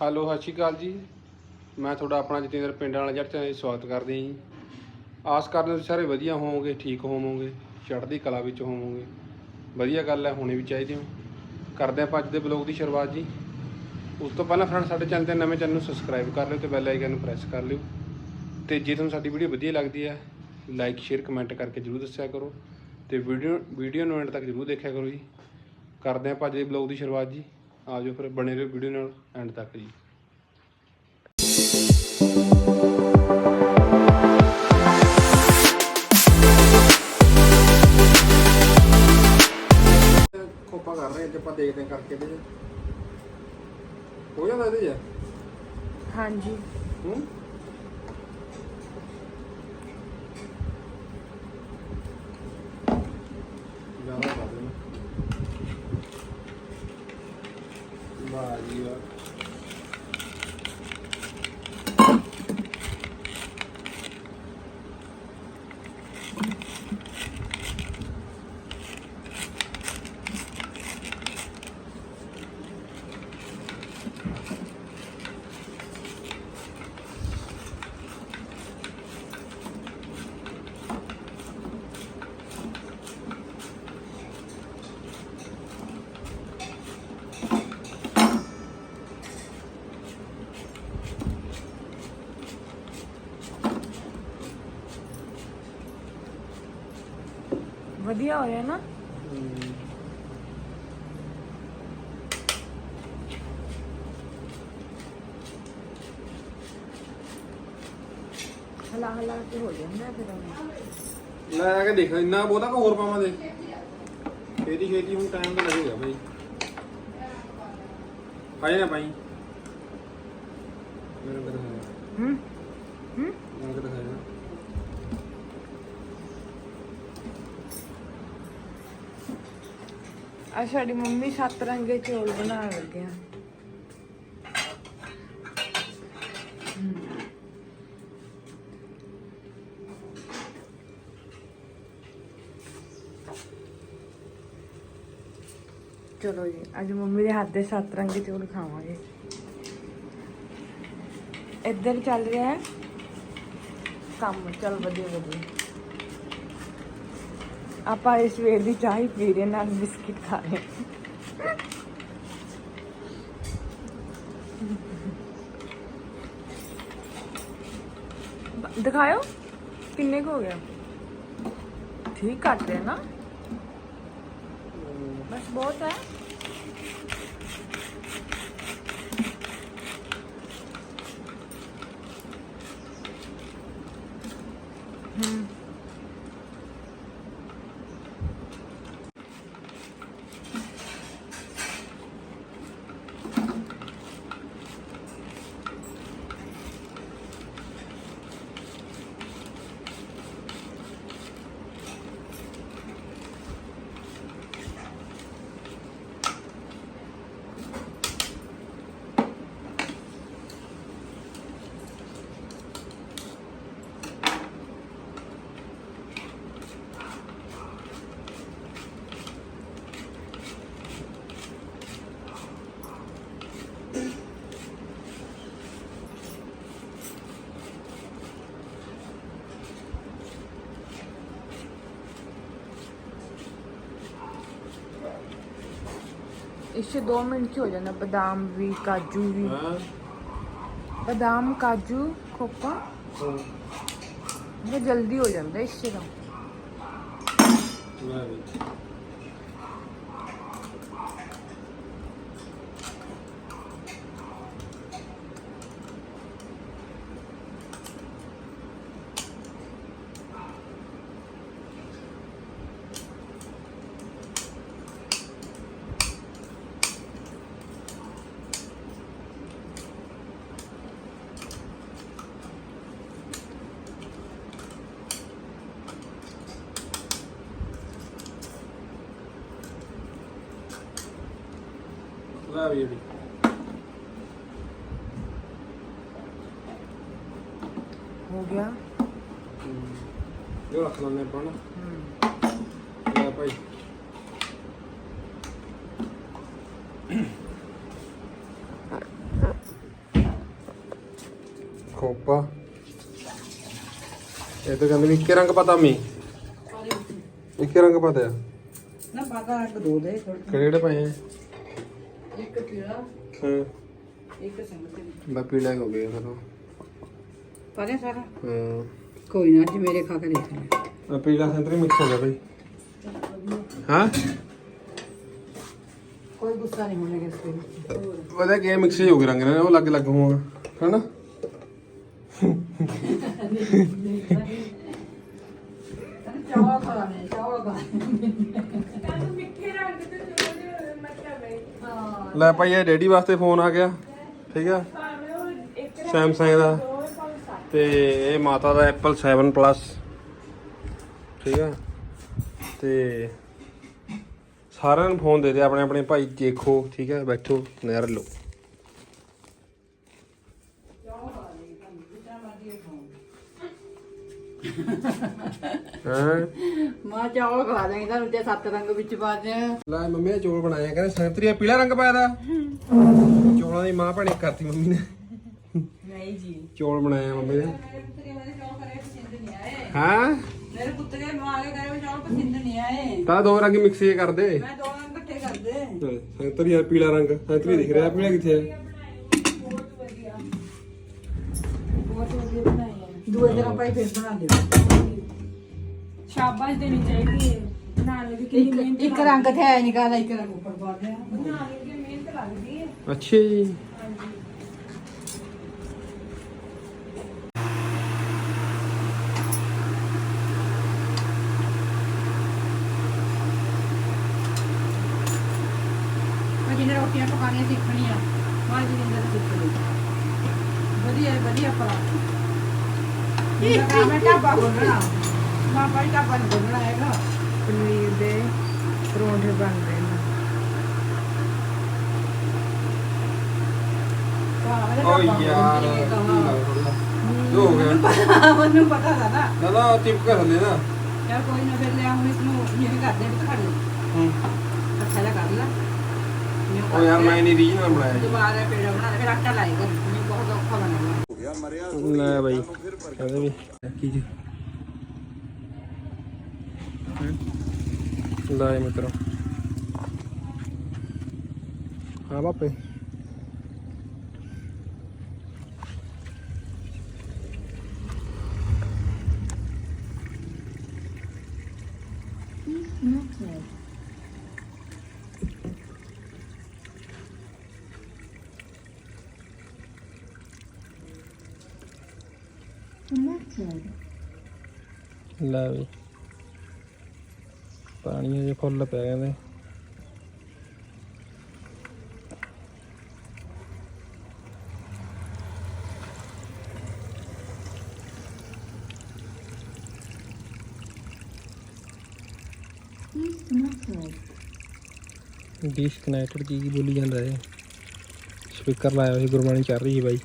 Hello, ਸਤਿ ਸ਼੍ਰੀ ਅਕਾਲ ਜੀ। ਮੈਂ ਤੁਹਾਡਾ ਆਪਣਾ ਜਤਿੰਦਰ ਪਿੰਡ ਵਾਲਾ ਜੱਟ ਤੇ ਸਵਾਗਤ ਕਰਦੇ ਹਾਂ ਜੀ। ਆਸ ਕਰਦੇ ਹਾਂ ਤੁਸੀਂ ਸਾਰੇ ਵਧੀਆ ਹੋਵੋਗੇ, ਠੀਕ ਹੋਵੋਗੇ, ਚੜ੍ਹਦੀ ਕਲਾ ਵਿੱਚ ਹੋਵੋਗੇ। ਵਧੀਆ ਗੱਲ ਹੈ, ਹੋਣੀ ਵੀ ਚਾਹੀਦੀ ਹੋ। ਕਰਦੇ ਆਪਾਂ ਅੱਜ ਦੇ ਬਲੌਗ ਦੀ ਸ਼ੁਰੂਆਤ ਜੀ। ਉਸ ਤੋਂ ਪਹਿਲਾਂ ਫਰੈਂਡ ਸਾਡੇ ਚੈਨਲ ਤੇ ਨਵੇਂ ਚੈਨਲ ਨੂੰ ਸਬਸਕ੍ਰਾਈਬ ਕਰ ਲਿਓ ਤੇ ਬੈਲ ਆਈਕਨ ਨੂੰ ਪ੍ਰੈਸ ਕਰ ਲਿਓ। ਤੇ ਜੇ ਤੁਹਾਨੂੰ ਸਾਡੀ ਵੀਡੀਓ ਵਧੀਆ ਲੱਗਦੀ ਹੈ ਲਾਈਕ ਸ਼ੇਅਰ ਕਮੈਂਟ ਕਰਕੇ ਜਰੂਰ ਦੱਸਿਆ ਕਰੋ। ਤੇ ਵੀਡੀਓ ਵੀਡੀਓ ਨੂੰ ਐਂਡ ਤੱਕ ਜਰੂਰ ਦੇਖਿਆ ਕਰੋ ਜੀ। ਕਰਦੇ ਆਪਾਂ ਅੱਜ ਦੇ ਬਲੌਗ ਦੀ ਸ਼ੁਰੂਆਤ ਜੀ। ਆ ਜਾਓ ਫਿਰ ਬਣੇ ਰਹੋ ਵੀਡੀਓ ਨਾਲ ਐਂਡ ਤੱਕ ਜੀ। ਖੋਪਾ ਕਰ ਰਹੇ ਅੱਜ ਆਪਾਂ ਦੇਖਦੇ ਹਾਂ ਕਰਕੇ ਇਹਦੇ 'ਚ। ਹੋ ਜਾਂਦਾ ਇਹਦੇ 'ਚ? ਹਾਂਜੀ। ਹੂੰ ਜ਼ਿਆਦਾ ਕਰ ਦੇਣਾ ਵਾਹ ਜੀ ਵਧੀਆ ਹੋ ਰਿਹਾ ਨਾ ਹਲਾ ਹਲਾ ਕੇ ਹੋ ਜਾਂਦਾ ਫਿਰ ਉਹ। ਲੈ ਕੇ ਦੇਖ ਇੰਨਾ ਬਹੁਤਾ ਕਿ ਹੋਰ ਪਾਵਾਂ ਦੇ ਛੇਤੀ ਛੇਤੀ ਹੁਣ ਟਾਈਮ ਤਾਂ ਲੱਗੇਗਾ ਭਾਈ ਪਾਈ ਨਾ ਪਾਈ ਮੇਰੇ ਕੋਲ ਹੈ ਹੂੰ ਹੂੰ ਮੇਰੇ ਕੋਲ ਹੈ ਅੱਜ ਸਾਡੀ ਮੰਮੀ ਸੱਤ ਰੰਗੇ ਚੌਲ ਬਣਾਉਣ ਲੱਗੇ ਆ। ਚਲੋ ਜੀ, ਅੱਜ ਮੰਮੀ ਦੇ ਹੱਥ ਦੇ ਸੱਤ ਰੰਗੇ ਚੌਲ ਖਾਵਾਂਗੇ। ਇੱਧਰ ਚੱਲ ਰਿਹਾ ਹੈ। ਕੰਮ, ਚਲ ਵਧੀਆ ਵਧੀਆ ਆਪਾਂ ਇਸ ਸਵੇਰ ਦੀ ਚਾਹ ਹੀ ਪੀ ਰਹੇ ਨਾਲ ਬਿਸਕਿਟ ਖਾ ਰਹੇ ਬ- ਦਿਖਾਇਓ ਕਿੰਨੇ ਕੁ ਹੋ ਗਿਆ ਠੀਕ ਘੱਟ ਹੈ ਨਾ ਬਸ ਬਹੁਤ ਹੈ ਇਸ 'ਚ ਦੋ ਮਿੰਟ 'ਚ ਹੋ ਜਾਂਦਾ ਬਦਾਮ ਵੀ ਕਾਜੂ ਵੀ ਹਾਂ ਬਦਾਮ ਕਾਜੂ ਖੋਪਾ ਇਹ ਜਲਦੀ ਹੋ ਜਾਂਦਾ ਇਸ 'ਚ ਤਾਂ ਲੈ ਵੀ ਲੈ ਵੀ ਜਿਹੜੀ। ਹੋ ਗਿਆ। ਇਹ ਰੱਖ ਲੈਣੇ ਆਪਾਂ ਨਾ। ਲੈ ਭਾਈ। ਖੋਪਾ। ਇਹ ਤਾਂ ਕਹਿੰਦੇ ਵੀ ਇੱਕੇ ਰੰਗ ਪਤਾ ਮੀ। ਇੱਕੇ ਰੰਗ ਪਤਾ ਆ ਨਾ ਪਤਾ ਇੱਕ ਦੋ ਦੇ ਥੋੜੇ ਕਿਹੜੇ ਕਿਹੜੇ ਪਏ ਆ? ਇੱਕ ਪੀਲਾ ਹਾਂ। ਇੱਕ ਸੰਗਤ ਬਾ ਪੀਲਾ ਹੋ ਗਿਆ ਫਿਰ ਉਹ। ਪਰੇ ਸਾਰਾ? ਹਾਂ। ਕੋਈ ਨਾ ਜੀ ਮੇਰੇ ਖਾ ਕੇ ਦੇਖ ਲੈ ਆ। ਪੀਲਾ ਸੰਤਰੀ ਮਿਕਸ ਹੋ ਗਿਆ ਬਈ। ਹਾਂ? ਕੋਈ ਗੁੱਸਾ ਨਹੀਂ ਹੋਣਾ ਇਸ ਤੇ ਉਹਦਾ ਕੀ ਮਿਕਸ ਹੋ ਗਏ ਰੰਗ ਨੇ ਉਹ ਲੱਗ ਲੱਗ ਹੋਊਗਾ ਹਨਾ? ਚਾਵਾ ਖਾ ਲੈ ਚਾਵਾ ਖਾ ਮਿੱਠੇ ਰੰਗ ਤੇ ਚਲੋ ਮਤਲਬ ਹੈ ਲੈ ਭਾਈ, ਇਹ ਡੈਡੀ ਵਾਸਤੇ ਫੋਨ ਆ ਗਿਆ। ਠੀਕ ਆ? ਸੈਮਸੰਗ ਦਾ। ਹੋਰ ਤੇ ਇਹ ਮਾਤਾ ਦਾ ਐਪਲ 7 ਪਲੱਸ ਠੀਕ ਆ? ਤੇ ਸਾਰਿਆਂ ਨੂੰ ਫੋਨ ਦੇ ਦੇ, ਆਪਣੇ ਆਪਣੇ ਭਾਈ ਦੇਖੋ, ਠੀਕ ਹੈ ਬੈਠੋ ਨਜ਼ਾਰਾ ਲਓ। ਹਾਂ? ਮਾਂ ਚਾਵਾ ਖਾ ਦੇਂਗੇ ਤੁਹਾਨੂੰ ਤੇ ਸੱਤ ਰੰਗ ਵਿੱਚ ਪਾ ਦੇ ਲੈ ਮੰਮੀ ਨੇ ਚੌਲ ਬਣਾਏ ਆ ਕਹਿੰਦੇ ਸੰਤਰੀ ਪੀਲਾ ਰੰਗ ਪਾਇਆ ਦਾ? ਚੌਲਾਂ ਦੀ ਮਾਂ ਭਣੇ ਕਰਤੀ ਮੰਮੀ ਨੇ। ਨਹੀਂ ਜੀ। ਚੌਲ ਬਣਾਏ ਆ ਮੰਮੀ ਨੇ। ਮੇਰੇ ਪੁੱਤਰੇ ਵਾਲੇ ਚਾਵਾ ਕਰੇ ਪਸੰਦ ਨਹੀਂ ਆਏ। ਹਾਂ? ਮੇਰੇ ਪੁੱਤਰੇ ਮਾਂ ਕੇ ਕਰੇ ਚਾਵਾ ਪਸੰਦ ਨਹੀਂ ਆਏ। ਤਾਂ ਦੋ ਰੰਗ ਮਿਕਸ ਹੀ ਕਰਦੇ। ਮੈਂ ਦੋ ਰੰਗ ਇਕੱਠੇ ਕਰ ਦੇ ਚਲ ਸੰਤਰੀ ਆ ਪੀਲਾ ਰੰਗ। ਸੰਤਰੀ ਦਿਖ ਰਿਹਾ ਪੀਲਾ ਕਿੱਥੇ ਹੈ ਬਹੁਤ ਵਧੀਆ ਬਣਾਏ ਆ। ਦੂਏ ਦਿਨ ਭਾਈ ਫਿਰ ਬਣਾ ਦਿਓ ਸ਼ਾਬਾਸ਼ ਦੇਣੀ ਚਾਹੀਦੀ ਹੈ ਬਣਾਉਣ ਦੀ ਕਿੰਨੀ ਮਿਹਨਤ ਇੱਕ ਰੰਗ ਤੇ ਹੈ ਨਿਕਾਲਾ ਇੱਕ ਰੰਗ। ਉੱਪਰ ਪਾ ਦੇ ਬਣਾਉਣ ਦੀ ਮਿਹਨਤ ਲੱਗਦੀ ਹੈ ਅੱਛਾ ਜੀ। ਹਾਂਜੀ। ਮੈਂ ਜਿਹਨੇ ਰੋਟੀਆਂ ਪਕਾਉਣੀਆਂ ਸਿੱਖਣੀਆਂ ਮਾਂ ਜੀ ਨੇ ਵਧੀਆ ਵਧੀਆ ਇਹ ਮੈਂ ਢਾਬਾ ਖੋਲਣਾ। ਪਾਪਾ ਜੀ ਦਾ ਬਣ ਬਣਾਇਆ ਨਾ ਪਨੀਰ ਦੇ ਪਰੌਂਠੇ ਬਣ ਗਏ ਨੇ ਓ ਯਾਰ ਜੋ ਹੋ ਗਿਆ। ਮੈਨੂੰ ਪਤਾ ਦਾ ਨਾ। ਨਾ ਨਾ ਟਿਪ ਕਰ ਹੁੰਦੇ ਨਾ। ਯਾਰ ਕੋਈ ਨਾ ਫਿਰ ਲਿਆ ਹੁਣ ਇਸ ਨੂੰ ਇਹ ਕਰਦੇ ਵੀ ਖੜ ਲਓ ਹੂੰ। ਅੱਛਾ ਲਾ ਕਰ ਲਾ। ਓ ਯਾਰ ਮੈਂ ਨਹੀਂ ਰੀਜਨਲ ਬਣਾਇਆ ਦੁਬਾਰਾ ਪੇੜਾ ਬਣਾ ਫਿਰ ਆਟਾ ਲਾਏਗਾ। ਮੈਨੂੰ ਬਹੁਤ ਔਖਾ ਬਣਾਉਣਾ ਲੈ ਬਾਈ ਕਹਿੰਦੇ ਵੀ। ਕੀ ਜੀ? ਲੈ ਮਿੱਤਰੋ ਹਾਂ ਬਾਪੇ ਲੈ ਵੀ ਪਾਣੀ ਅਜੇ ਫੁੱਲ ਪਿਆ ਕਹਿੰਦੇ ਡਿਸਕਨੈਕਟਡ ਕੀ ਕੀ ਬੋਲੀ ਜਾਂਦਾ ਹੈ ਸਪੀਕਰ ਲਾਇਆ ਹੋਇਆ ਸੀ, ਗੁਰਬਾਣੀ ਚੱਲ ਰਹੀ ਸੀ ਬਾਈ।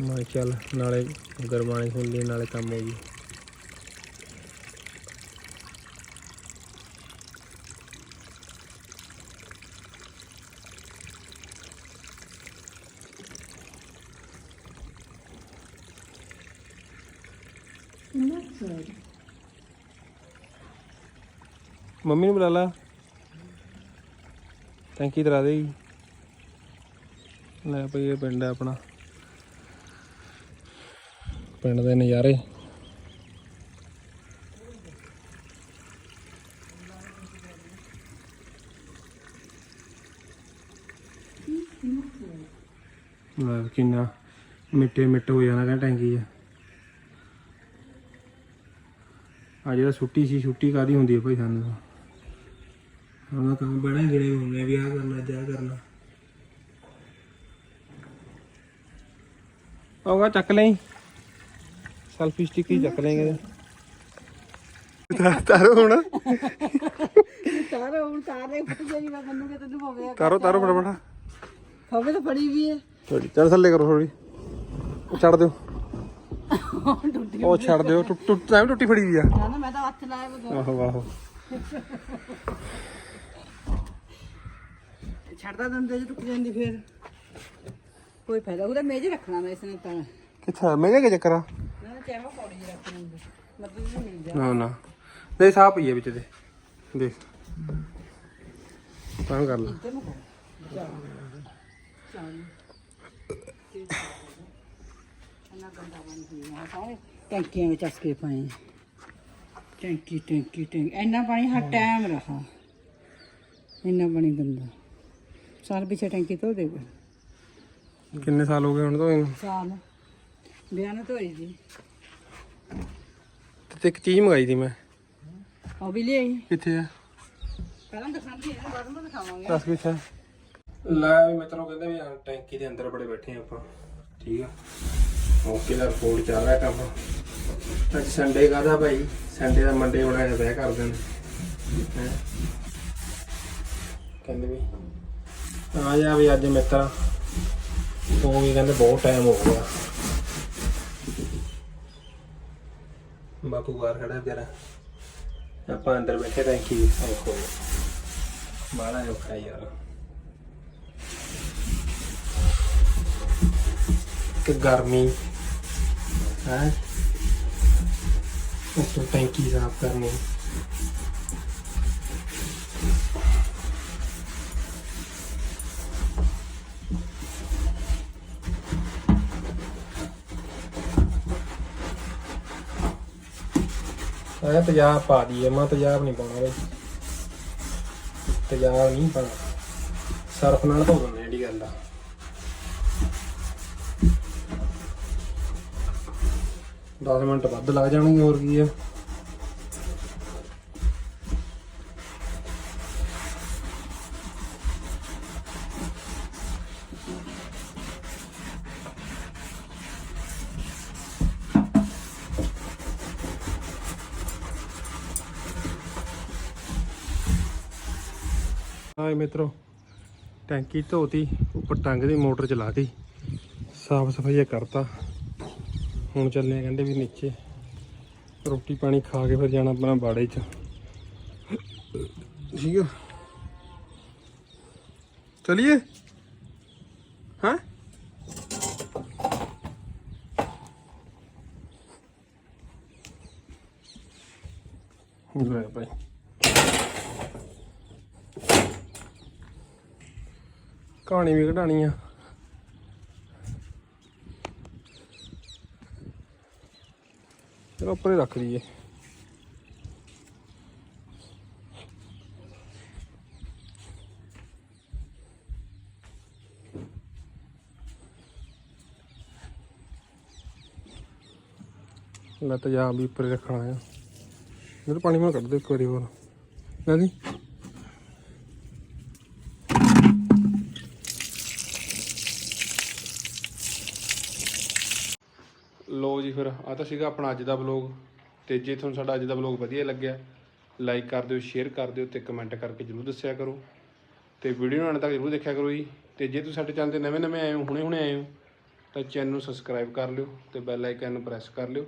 ਮੈਂ ਚੱਲ, ਨਾਲੇ ਗੁਰਬਾਣੀ ਸੁਣ ਲਈ, ਨਾਲੇ ਕੰਮ ਹੋ ਜੀ ਮੰਮੀ ਨੂੰ ਬੁਲਾ ਲਾ। ਟੈਂਕੀ ਤਰਾ ਦੇਗੀ ਲੈ ਭਈ, ਇਹ ਪਿੰਡ ਹੈ ਆਪਣਾ। ਪਿੰਡ ਦੇ ਨਜ਼ਾਰੇ। ਲੈ ਕਿੰਨਾ ਮਿੱਟੇ ਮਿੱਟ ਹੋ ਜਾਣਾ ਕਹਿੰਦਾ ਟੈਂਕੀ 'ਚ। ਆ ਜਿਹੜਾ ਛੁੱਟੀ ਸੀ ਛੁੱਟੀ ਕਾਦੀ ਹੁੰਦੀ ਹੈ ਭਾਈ ਸਾਨੂੰ? ਤਾਂ ਕੰਮ ਬੜਾ ਗਿਰੇ ਹੁੰਦੇ ਵੀ ਆ ਕਰਨਾ ਜਾ ਕਰਨਾ। ਆਉਗਾ ਚੱਕ ਲਈ। ਸੈਲਫੀ ਸਟਿਕ ਹੀ ਚੱਕ ਲੈਂਗੇ ਤਾਰੋ ਹੁਣ। ਤਾਰੋ ਹੁਣ ਤਾਰੇ ਫਟ ਜਾਣੀ ਮੈਂ ਬੰਨੂ ਤੈਨੂੰ ਹੋਵੇ ਤਾਰੋ ਤਾਰੋ ਫਟਾਫਟ। ਹੋਵੇ ਤਾਂ ਫੜੀ ਵੀ ਹੈ ਥੋੜੀ ਚੜ ਥੱਲੇ ਕਰੋ ਥੋੜੀ ਚੜ ਦਿਓ। ਟੁੱਟੀ ਉਹ ਛੱਡ ਦਿਓ ਟੁੱਟ ਟੁੱਟ ਐਵੇਂ ਟੁੱਟੀ ਫੜੀ ਵੀ ਆ। ਨਾ ਮੈਂ ਤਾਂ ਹੱਥ ਲਾਇਆ ਬਗਾ ਆਹੋ ਆਹੋ। ਛੱਡਦਾ ਦੰਦੇ ਜੇ ਟੁੱਟ ਜਾਂਦੀ ਫੇਰ। ਕੋਈ ਫਾਇਦਾ ਉਹਦਾ ਮੇਜ ਰੱਖਣਾ ਮੈਂ ਇਸ ਨੇ ਤਾਂ। ਕਿੱਥਾ ਮੇਰੇ ਕੇ ਚੱਕਰ ਆ? ਨਾ ਨਾ ਪੌੜੀ ਜਿਹੀ ਮਤਲਬ ਵੀ ਨਾ ਨਾ। ਦੇ ਸਾਹ ਪਈਏ ਵਿੱਚ ਦੇ ਦੇਖ। ਤਾਂ ਕਰ ਲਾ। ਇੱਧਰ ਨੂੰ ਸਾਰੇ ਟੈਂਕੀਆਂ ਵਿੱਚ ਚਸਕੇ ਪਏ। ਟੈਂਕੀ ਟੈਂਕੀ ਟੈਂਕੀ। ਇੰਨਾ ਪਾਣੀ ਹਰ ਟਾਈਮ ਰਹਾ। ਇੰਨਾ ਪਾਣੀ ਗੰਦਾ। ਸਾਲ ਪਿੱਛੇ ਟੈਂਕੀ ਧੋ ਦੇਗਾ ਕਿੰਨੇ ਸਾਲ ਹੋ ਗਏ ਹੁਣ ਤੋਂ ਇਹਨੂੰ ਸਾਲ। ਵਿਆਹ ਨੂੰ ਧੋਈ ਸੀ। ਤੇ ਇੱਕ ਚੀਜ਼ ਮੰਗਾਈ ਸੀ ਮੈਂ। ਉਹ ਵੀ ਲਈ ਕਿੱਥੇ ਆ? ਪਹਿਲਾਂ ਦਿਖਾਉਂਦੀ ਹੈ ਬਾਅਦ ਵਿੱਚ ਦਿਖਾਵਾਂਗੇ। ਦੱਸ ਕਿੱਥੇ? ਲੈ ਵੀ ਮਿੱਤਰੋ ਕਹਿੰਦੇ ਵੀ ਟੈਂਕੀ ਦੇ ਅੰਦਰ ਬੜੇ ਬੈਠੇ ਆ ਆਪਾਂ। ਠੀਕ ਆ। ਓਕੇ ਦਾ ਰਿਪੋਰਟ ਚੱਲ ਰਿਹਾ ਕੰਮ। ਅੱਜ ਸੰਡੇ ਕਾਹਦਾ ਭਾਈ? ਸੰਡੇ ਦਾ ਮੰਡੇ ਬਣਾ ਕੇ ਬਹਿ ਕਰਦੇ ਨੇ। ਹੈਂ। ਕਹਿੰਦੇ ਵੀ ਆ ਜਾ ਵੀ ਅੱਜ ਮਿੱਤਰ। ਤੂੰ ਵੀ ਕਹਿੰਦੇ ਬਹੁਤ ਟਾਈਮ ਹੋ ਗਿਆ। ਬਾਪੂ ਬਾਹਰ ਖੜਾ ਤੇਰਾ ਆਪਾਂ ਅੰਦਰ ਬੈਠੇ ਟੈਂਕੀ ਓਹੋ ਬਾਲਾ ਔਖਾ ਯਾਰ। ਕਿ ਗਰਮੀ, ਹੈ? ਉਸ ਤੋਂ ਟੈਂਕੀ ਸਾਫ਼ ਕਰਨੀ। ਆਇਆ ਤੇਜ਼ਾਬ ਪਾ ਦਈਏ, ਮੈਂ ਤੇਜ਼ਾਬ ਨਹੀਂ ਪਾਉਣਾ ਬਈ। ਤੇਜ਼ਾਬ ਨਹੀਂ ਪਾਉਣਾ। ਸਰਫ ਨਾਲ ਧੋ ਦਿੰਦੇ ਜਿਹੜੀ ਗੱਲ ਆ। ਦਸ ਮਿੰਟ ਵੱਧ ਲੱਗ ਜਾਣਗੇ, ਹੋਰ ਕੀ ਆ। ਹਾਏ ਮਿੱਤਰੋ, ਟੈਂਕੀ ਧੋਤੀ, ਉੱਪਰ ਟੰਗ ਦੀ ਮੋਟਰ ਚਲਾਤੀ, ਸਾਫ਼ ਸਫ਼ਾਈ ਕਰਤਾ। ਹੁਣ ਚੱਲੇ ਕਹਿੰਦੇ ਵੀ ਨੀਚੇ। ਰੋਟੀ ਪਾਣੀ ਖਾ ਕੇ ਫਿਰ ਜਾਣਾ ਆਪਣਾ ਬਾੜੇ 'ਚ। ਠੀਕ ਆ। ਚਲਿਏ? ਹਾਂ? ਲੈ ਭਾਈ। ਕਹਾਣੀ ਵੀ ਕਢਾਣੀ ਆ। ਚਲੋ ਉੱਪਰ ਰੱਖ ਲਈਏ। ਲੈ ਤਾਂ ਜਾ ਵੀ ਉੱਪਰ ਰੱਖਣਾ ਆ। ਮੇਰੇ ਪਾਣੀ ਮੈਂ ਕੱਢ ਦੇ ਇੱਕ ਵਾਰੀ ਹੋਰ। ਲੈ ਜੀ ਲੋ ਜੀ ਫਿਰ ਆ ਤਾਂ ਸੀਗਾ ਆਪਣਾ ਅੱਜ ਦਾ ਵਲੌਗ ਤੇ ਜੇ ਤੁਹਾਨੂੰ ਸਾਡਾ ਅੱਜ ਦਾ ਵਲੌਗ ਵਧੀਆ ਲੱਗਿਆ ਲਾਈਕ ਕਰ ਦਿਓ ਸ਼ੇਅਰ ਕਰ ਦਿਓ ਤੇ ਕਮੈਂਟ ਕਰਕੇ ਜਰੂਰ ਦੱਸਿਆ ਕਰੋ। ਤੇ ਵੀਡੀਓ ਨੂੰ ਅੰਤ ਤੱਕ ਜਰੂਰ ਦੇਖਿਆ ਕਰੋ ਜੀ। ਤੇ ਜੇ ਤੁਸੀਂ ਸਾਡੇ ਚੈਨਲ ਤੇ ਨਵੇਂ ਨਵੇਂ ਆਏ ਹੋ, ਹੁਣੇ ਹੁਣੇ ਆਏ ਹੋ, ਤਾਂ ਚੈਨਲ ਨੂੰ ਸਬਸਕ੍ਰਾਈਬ ਕਰ ਲਿਓ ਤੇ ਬੈਲ ਆਈਕਨ ਨੂੰ ਪ੍ਰੈਸ ਕਰ ਲਿਓ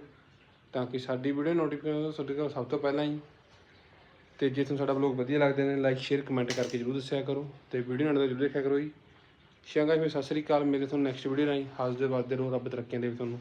ਤਾਂ ਕਿ ਸਾਡੀ ਵੀਡੀਓ ਨੋਟੀਫਿਕੇਸ਼ਨ ਤੁਹਾਡੇ ਕੋਲ ਸਭ ਤੋਂ ਪਹਿਲਾਂ ਹੀ ਤੇ ਜੇ ਤੁਹਾਨੂੰ ਸਾਡਾ ਵਲੌਗ ਵਧੀਆ ਲੱਗਦੇ ਨੇ ਲਾਈਕ ਸ਼ੇਅਰ ਕਮੈਂਟ ਕਰਕੇ ਜਰੂਰ ਦੱਸਿਆ ਕਰੋ ਤੇ ਵੀਡੀਓ ਨੂੰ ਅੰਤ ਤੱਕ ਜਰੂਰ ਦੇਖਿਆ ਕਰੋ ਜੀ। ਸ਼ੰਗਾ ਫਿਰ ਸਤਿ ਸ੍ਰੀ ਅਕਾਲ। ਮਿਲਦੇ ਤੁਹਾਨੂੰ ਨੈਕਸਟ ਵੀਡੀਓ ਰਾਹੀਂ। ਹੱਸਦੇ ਵੱਧਦੇ ਰਹੋ ਰੱਬ ਤਰੱਕੀਆਂ ਦੇਵੇ ਤੁਹਾਨੂੰ।